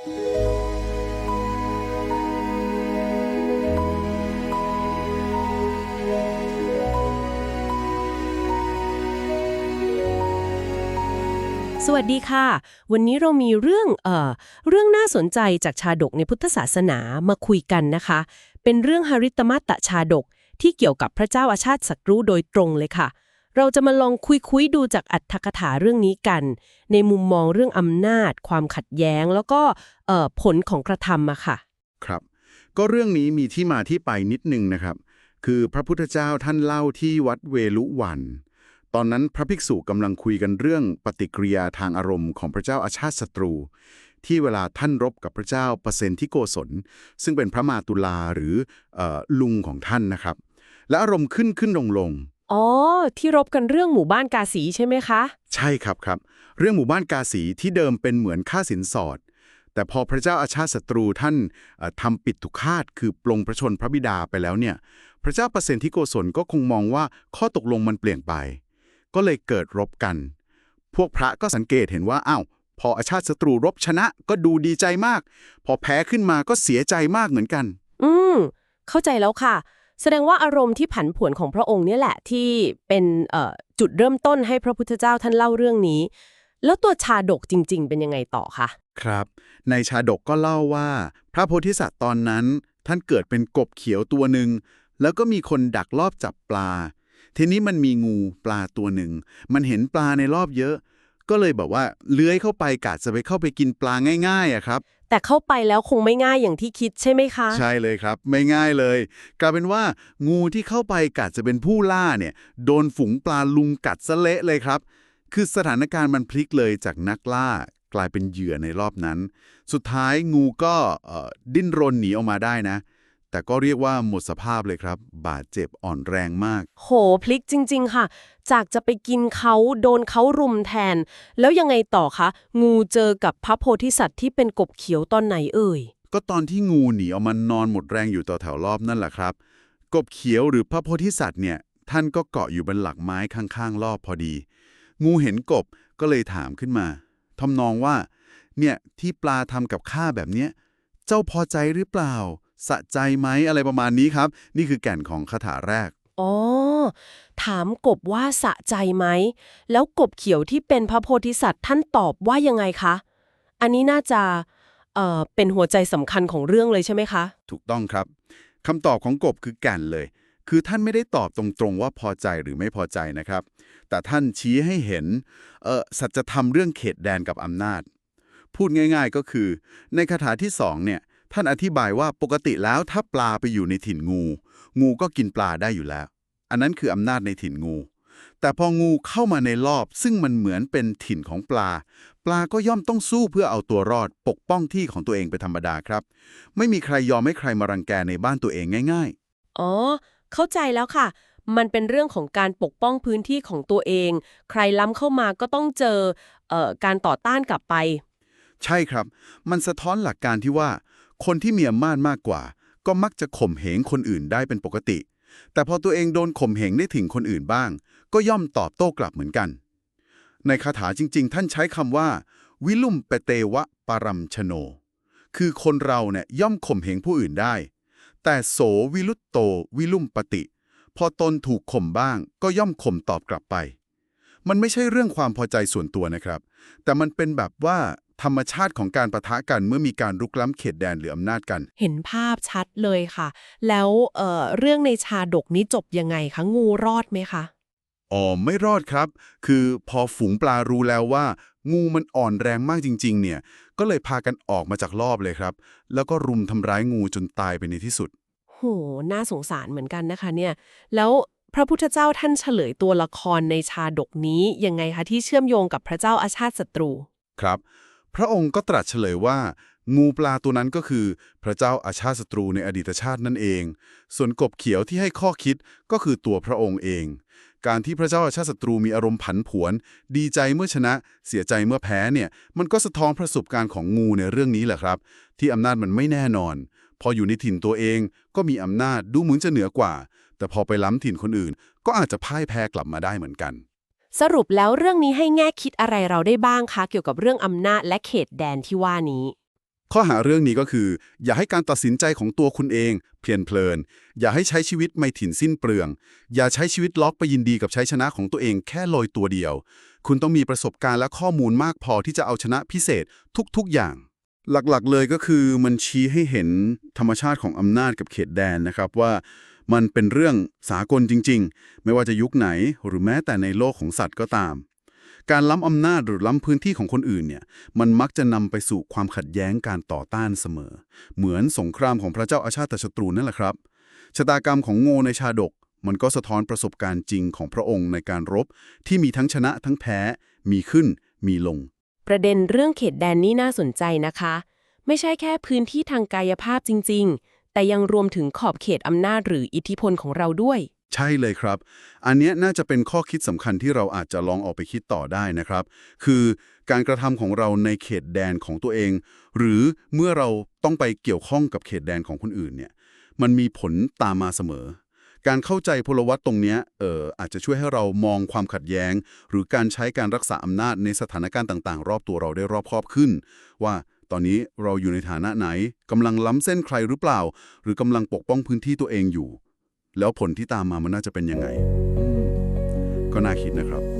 สวัสดีค่ะ วันนี้เรามีเรื่องเอ่อเรื่องน่าสนใจจากชาดกในพุทธศาสนามาคุยกันนะคะ เป็นเรื่องหริตมัตตชาดกที่เกี่ยวกับพระเจ้าอาชาติศัตรูโดยตรงเลยค่ะ เราจะมาลองคุยคุยๆดูจากอัตถกถาเรื่องนี้กัน ในมุมมองเรื่องอำนาจ ความขัดแย้ง แล้วก็ผลของกระทำอะค่ะ ครับ ก็เรื่องนี้มีที่มาที่ไปนิดนึงนะครับ คือพระพุทธเจ้าท่านเล่าที่วัดเวลุวัน ตอนนั้นพระภิกษุกำลังคุยกันเรื่องปฏิกิริยาทางอารมณ์ของพระเจ้าอาชาติศัตรู ที่เวลาท่านรบกับพระเจ้าเปอร์เซนที่โกศล ซึ่งเป็นพระมาตุลาหรือออลุงของท่านนะครับ และอารมณ์ขึ้นขึ้นลงลง อ๋อ ที่รบกันเรื่องหมู่บ้านกาสีใช่ไหมคะ ใช่ครับครับ เรื่องหมู่บ้านกาสีที่เดิมเป็นเหมือนค่าสินสอด แต่พอพระเจ้าอาชาติศัตรูท่านเอ่อทำปิดทุกคาตคือปลงพระชนพระบิดาไปแล้วเนี่ย พระเจ้าเปอร์เซนที่โกศลก็คงมองว่าข้อตกลงมันเปลี่ยนไป ก็เลยเกิดรบกัน พวกพระก็สังเกตเห็นว่าอ้าวพออาชาติศัตรูรบชนะก็ดูดีใจมาก พอแพ้ขึ้นมาก็เสียใจมากเหมือนกัน อืม เข้าใจแล้วค่ะ แสดงว่าอารมณ์ที่ผันผวนของพระองค์เนี่ยแหละที่เป็นจุดเริ่มต้นให้พระพุทธเจ้าท่านเล่าเรื่องนี้ แล้วตัวชาดกจริง ๆ เป็นยังไงต่อคะครับ ในชาดกก็เล่าว่า พระโพธิสัตว์ตอนนั้น ท่านเกิดเป็นกบเขียวตัวหนึ่งแล้วก็มีคนดักลอบจับปลา ทีนี้มันมีงูปลาตัวหนึ่ง มันเห็นปลาในรอบเยอะ ก็เลยแบบว่าเลื้อยเข้าไปกะจะไปเข้าไปกินปลาง่ายๆอะครับ แต่เข้าไปแล้วคงไม่ง่ายอย่างที่คิดใช่ไหมคะ ใช่เลยครับ ไม่ง่ายเลย กลายเป็นว่างูที่เข้าไปกัดจะเป็นผู้ล่าเนี่ย โดนฝูงปลาลุงกัดซะเละเลยครับ คือสถานการณ์มันพลิกเลยจากนักล่ากลายเป็นเหยื่อในรอบนั้น สุดท้ายงูก็ดิ้นรนหนีออกมาได้นะ แต่ก็เรียกว่าหมดสภาพเลยครับ บาดเจ็บอ่อนแรงมาก โหพลิกจริง ๆ ค่ะ จากจะไปกินเขาโดนเขารุมแทน แล้วยังไงต่อคะ งูเจอกับพระโพธิสัตว์ที่เป็นกบเขียวตอนไหนเอ่ย ก็ตอนที่งูหนีออกมานอนหมดแรงอยู่ต่อแถวรอบนั่นแหละครับ กบเขียวหรือพระโพธิสัตว์เนี่ย ท่านก็เกาะอยู่บนหลักไม้ข้างๆ รอบพอดี งูเห็นกบก็เลยถามขึ้นมาทำนองว่า เนี่ยที่ปลาทำกับข้าแบบเนี้ย เจ้าพอใจหรือเปล่า สะใจไหมอะไรประมาณนี้ครับ นี่คือแก่นของคาถาแรกอ๋อ ถามกบว่าสะใจไหม แล้วกบเขียวที่เป็นพระโพธิสัตว์ท่านตอบว่ายังไงคะ อันนี้น่าจะเอ่อเป็นหัวใจสำคัญของเรื่องเลยใช่ไหมคะ ถูกต้องครับคำตอบของกบคือแก่นเลย คือท่านไม่ได้ตอบตรงๆว่าพอใจหรือไม่พอใจนะครับ แต่ท่านชี้ให้เห็นเออสัจธรรมเรื่องเขตแดนกับอำนาจ พูดง่าย ๆก็คือ ในคาถาที่สองเนี่ย ท่านอธิบายว่าปกติแล้วถ้าปลาไปอยู่ในถิ่นงู งูก็กินปลาได้อยู่แล้ว อันนั้นคืออำนาจในถิ่นงู แต่พองูเข้ามาในรอบ ซึ่งมันเหมือนเป็นถิ่นของปลา ปลาก็ย่อมต้องสู้เพื่อเอาตัวรอด ปกป้องที่ของตัวเองเป็นธรรมดาครับ ไม่มีใครยอมให้ใครมารังแกในบ้านตัวเองง่ายอ๋อ เข้าใจแล้วค่ะ มันเป็นเรื่องของการปกป้องพื้นที่ของตัวเอง ใครล้ำเข้ามาก็ต้องเจอเอ่อการต่อต้านกลับไปๆใช่ครับ มันสะท้อนหลักการที่ว่า คนที่มีอำนาจมากกว่า ก็มักจะข่มเหงคนอื่นได้เป็นปกติ แต่พอตัวเองโดนข่มเหงได้ถึงคนอื่นบ้าง ก็ย่อมตอบโต้กลับเหมือนกัน ในคาถาจริง ๆ ท่านใช้คำว่า วิลุมเปเตวะปรัมชโน คือคนเราเนี่ยย่อมข่มเหงผู้อื่นได้ แต่โสวิลุตโตวิลุมปติ พอตนถูกข่มบ้าง ก็ย่อมข่มตอบกลับไปมันไม่ใช่เรื่องความพอใจส่วนตัวนะครับ แต่มันเป็นแบบว่า ธรรมชาติของการประทะกันเมื่อมีการรุกล้ำเขตแดนหรืออำนาจกัน เห็นภาพชัดเลยค่ะ แล้วเอ่อเรื่องในชาดกนี้จบยังไงคะงูรอดไหมคะอ๋อไม่รอดครับ คือพอฝูงปลารู้แล้วว่า งูมันอ่อนแรงมากจริง ๆ เนี่ย ก็เลยพากันออกมาจากรอบเลยครับ แล้วก็รุมทำร้ายงูจนตายไปในที่สุด โห น่าสงสารเหมือนกันนะคะเนี่ย แล้วพระพุทธเจ้าท่านเฉลยตัวละครในชาดกนี้ยังไงคะที่เชื่อมโยงกับพระเจ้าอาชาติศัตรู ครับ พระองค์ก็ตรัสเฉลยว่า งูปลาตัวนั้นก็คือ พระเจ้าอาชาติศัตรูในอดีตชาตินั่นเอง ส่วนกบเขียวที่ให้ข้อคิดก็คือตัวพระองค์เอง การที่พระเจ้าอาชาติศัตรูมีอารมณ์ผันผวน ดีใจเมื่อชนะ เสียใจเมื่อแพ้เนี่ย มันก็สะท้อนประสบการณ์ของงูในเรื่องนี้แหละครับ ที่อำนาจมันไม่แน่นอน พออยู่ในถิ่นตัวเองก็มีอำนาจดูเหมือนจะเหนือกว่า แต่พอไปล้ำถิ่นคนอื่น ก็อาจจะพ่ายแพ้กลับมาได้เหมือนกัน สรุปแล้วเรื่องนี้ให้แง่คิดอะไรเราได้บ้างคะ เกี่ยวกับเรื่องอำนาจและเขตแดนที่ว่านี้ ข้อหาเรื่องนี้ก็คือ อย่าให้การตัดสินใจของตัวคุณเอง เพลินเพลิน อย่าให้ใช้ชีวิตไม่ถิ่นสิ้นเปลือง อย่าใช้ชีวิตล็อกไปยินดีกับใช้ชนะของตัวเองแค่ลอยตัวเดียว คุณต้องมีประสบการณ์และข้อมูลมากพอที่จะเอาชนะพิเศษทุกๆอย่าง หลักๆเลยก็คือมันชี้ให้เห็นธรรมชาติของอำนาจกับเขตแดนนะครับว่า มันเป็นเรื่องสากลจริง ๆ ไม่ว่าจะยุคไหนหรือแม้แต่ในโลกของสัตว์ก็ตาม การล้ำอำนาจหรือล้ำพื้นที่ของคนอื่นเนี่ย มันมักจะนำไปสู่ความขัดแย้งการต่อต้านเสมอ เหมือนสงครามของพระเจ้าอาชาติศัตรูนั่นแหละครับ ชะตากรรมของโง่ในชาดก มันก็สะท้อนประสบการณ์จริงของพระองค์ในการรบ ที่มีทั้งชนะทั้งแพ้ มีขึ้น มีลง ประเด็นเรื่องเขตแดนนี่น่าสนใจนะคะ ไม่ใช่แค่พื้นที่ทางกายภาพจริงๆ แต่ยังรวมถึงขอบเขตอำนาจหรืออิทธิพลของเราด้วย ใช่เลยครับ อันเนี้ยน่าจะเป็นข้อคิดสำคัญที่เราอาจจะลองออกไปคิดต่อได้นะครับ คือการกระทำของเราในเขตแดนของตัวเอง หรือเมื่อเราต้องไปเกี่ยวข้องกับเขตแดนของคนอื่นเนี่ย มันมีผลตามมาเสมอ การเข้าใจพลวัตตรงเนี้ยเอออาจจะช่วยให้เรามองความขัดแย้ง หรือการใช้การรักษาอำนาจในสถานการณ์ต่าง ๆ รอบตัวเราได้รอบคอบขึ้น ว่า ตอนนี้เราอยู่ในฐานะไหนกำลังล้ำเส้นใครหรือเปล่า หรือกำลังปกป้องพื้นที่ตัวเองอยู่ แล้วผลที่ตามมามันน่าจะเป็นยังไง ก็น่าคิดนะครับ